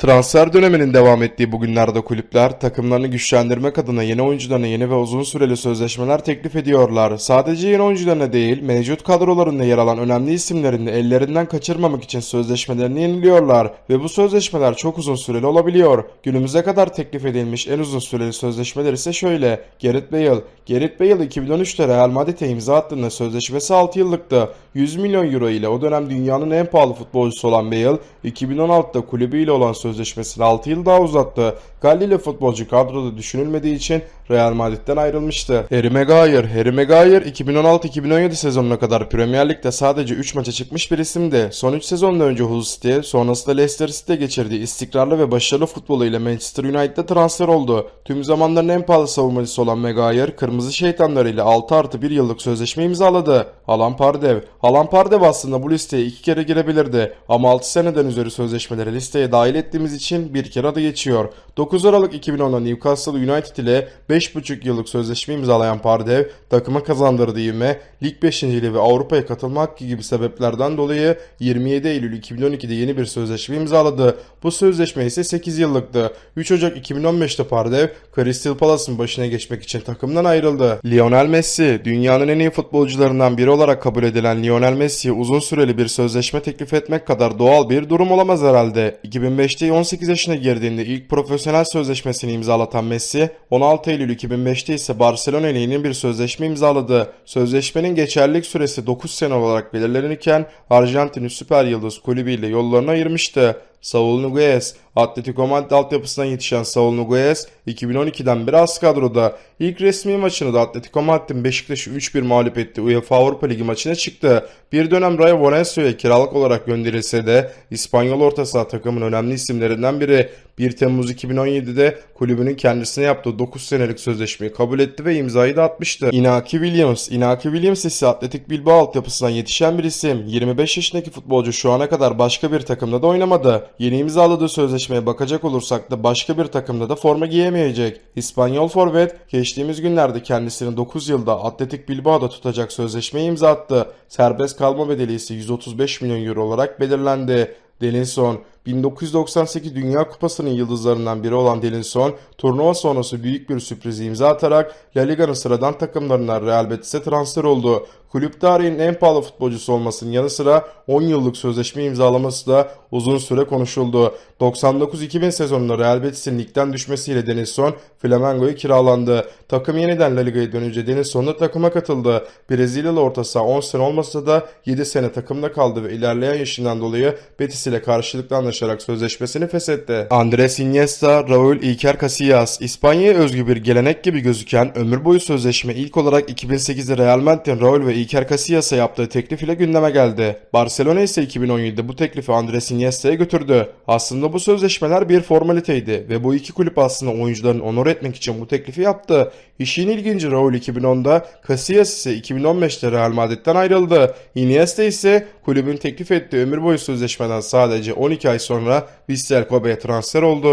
Transfer döneminin devam ettiği bugünlerde kulüpler takımlarını güçlendirmek adına yeni oyuncularına yeni ve uzun süreli sözleşmeler teklif ediyorlar. Sadece yeni oyuncularına değil, mevcut kadrolarında yer alan önemli isimlerini ellerinden kaçırmamak için sözleşmelerini yeniliyorlar ve bu sözleşmeler çok uzun süreli olabiliyor. Günümüze kadar teklif edilmiş en uzun süreli sözleşmeler ise şöyle. Gareth Bale, Gareth Bale 2013'te Real Madrid'e imza attığında sözleşmesi 6 yıllıktı. 100 milyon euro ile o dönem dünyanın en pahalı futbolcusu olan Bale, 2016'da kulübüyle olan sözleşmesini 6 yıl daha uzattı. Galili futbolcu kadroda düşünülmediği için Real Madrid'den ayrılmıştı. Harry Maguire, Harry Maguire 2016-2017 sezonuna kadar Premier Lig'de sadece 3 maça çıkmış bir isimdi. Son 3 sezonda önce Hull City, sonrasında Leicester City'de geçirdiği istikrarlı ve başarılı futboluyla Manchester United'da transfer oldu. Tüm zamanların en pahalı savunmacısı olan Maguire, Kırmızı Şeytanları ile 6 artı 1 yıllık sözleşme imzaladı. Alan Pardev, Alan Pardev aslında bu listeye iki kere girebilirdi ama 6 seneden üzeri sözleşmeleri listeye dahil ettiğimiz için bir kere adı geçiyor. 9 Aralık 2010'da Newcastle United ile 5,5 yıllık sözleşme imzalayan Pardev, takıma kazandırdığı ivme, Lig 5. ve Avrupa'ya katılma hakkı gibi sebeplerden dolayı 27 Eylül 2012'de yeni bir sözleşme imzaladı. Bu sözleşme ise 8 yıllıktı. 3 Ocak 2015'te Pardev, Crystal Palace'ın başına geçmek için takımdan ayrıldı. Lionel Messi, dünyanın en iyi futbolcularından biri olarak kabul edilen Lionel Messi'ye uzun süreli bir sözleşme teklif etmek kadar doğal bir durum olamaz herhalde. 2005'te 18 yaşına girdiğinde ilk profesyonel sözleşmesini imzalatan Messi, 16 Eylül 2005'te ise Barcelona ile yeni bir sözleşme imzaladı. Sözleşmenin geçerlilik süresi 9 sene olarak belirlenirken Arjantin'in süper yıldız kulübüyle yollarını ayırmıştı. Saul Niguez, Atletico Madrid altyapısından yetişen Saul Niguez 2012'den beri az kadroda. İlk resmi maçını da Atletico Madrid'in Beşiktaş'ı 3-1 mağlup ettiği UEFA Avrupa Ligi maçına çıktı. Bir dönem Rayo Valencia'ya kiralık olarak gönderilse de İspanyol orta saha takımın önemli isimlerinden biri. 1 Temmuz 2017'de kulübünün kendisine yaptığı 9 senelik sözleşmeyi kabul etti ve imzayı da atmıştı. Inaki Williams, Inaki Williams ise Atletik Bilbao altyapısından yetişen bir isim. 25 yaşındaki futbolcu şu ana kadar başka bir takımda da oynamadı. Yeni imzaladığı sözleşmeye bakacak olursak da başka bir takımda da forma giyemeyecek. İspanyol forvet geçtiğimiz günlerde kendisini 9 yılda Atletik Bilbao'da tutacak sözleşmeyi imza attı. Serbest kalma bedeli ise 135 milyon euro olarak belirlendi. Denilson 1998 Dünya Kupası'nın yıldızlarından biri olan Denilson, turnuva sonrası büyük bir sürprizi imza atarak La Liga'nın sıradan takımlarından Real Betis'e transfer oldu. Kulüp tarihinin en pahalı futbolcusu olmasının yanı sıra 10 yıllık sözleşme imzalaması da uzun süre konuşuldu. 99-2000 sezonunda Real Betis'in ligden düşmesiyle Denilson Flamengo'ya kiralandı. Takım yeniden La Liga'ya dönünce Denilson da takıma katıldı. Brezilyalı orta saha 10 sene olmasa da 7 sene takımda kaldı ve ilerleyen yaşından dolayı Betis ile karşılıklı anlaşarak sözleşmesini feshetti. Andres Iniesta, Raul Iker Casillas, İspanya'ya özgü bir gelenek gibi gözüken ömür boyu sözleşme ilk olarak 2008'de Real Madrid'in Raul ve Iker Casillas'a yaptığı teklif ile gündeme geldi. Barcelona ise 2017'de bu teklifi Andres Iniesta'ya götürdü. Aslında bu sözleşmeler bir formaliteydi ve bu iki kulüp aslında oyuncularını onur etmek için bu teklifi yaptı. İşin ilginci Raul 2010'da, Casillas ise 2015'te Real Madrid'den ayrıldı. Iniesta ise kulübün teklif ettiği ömür boyu sözleşmeden sadece 12 ay sonra Vissel Kobe'ye transfer oldu.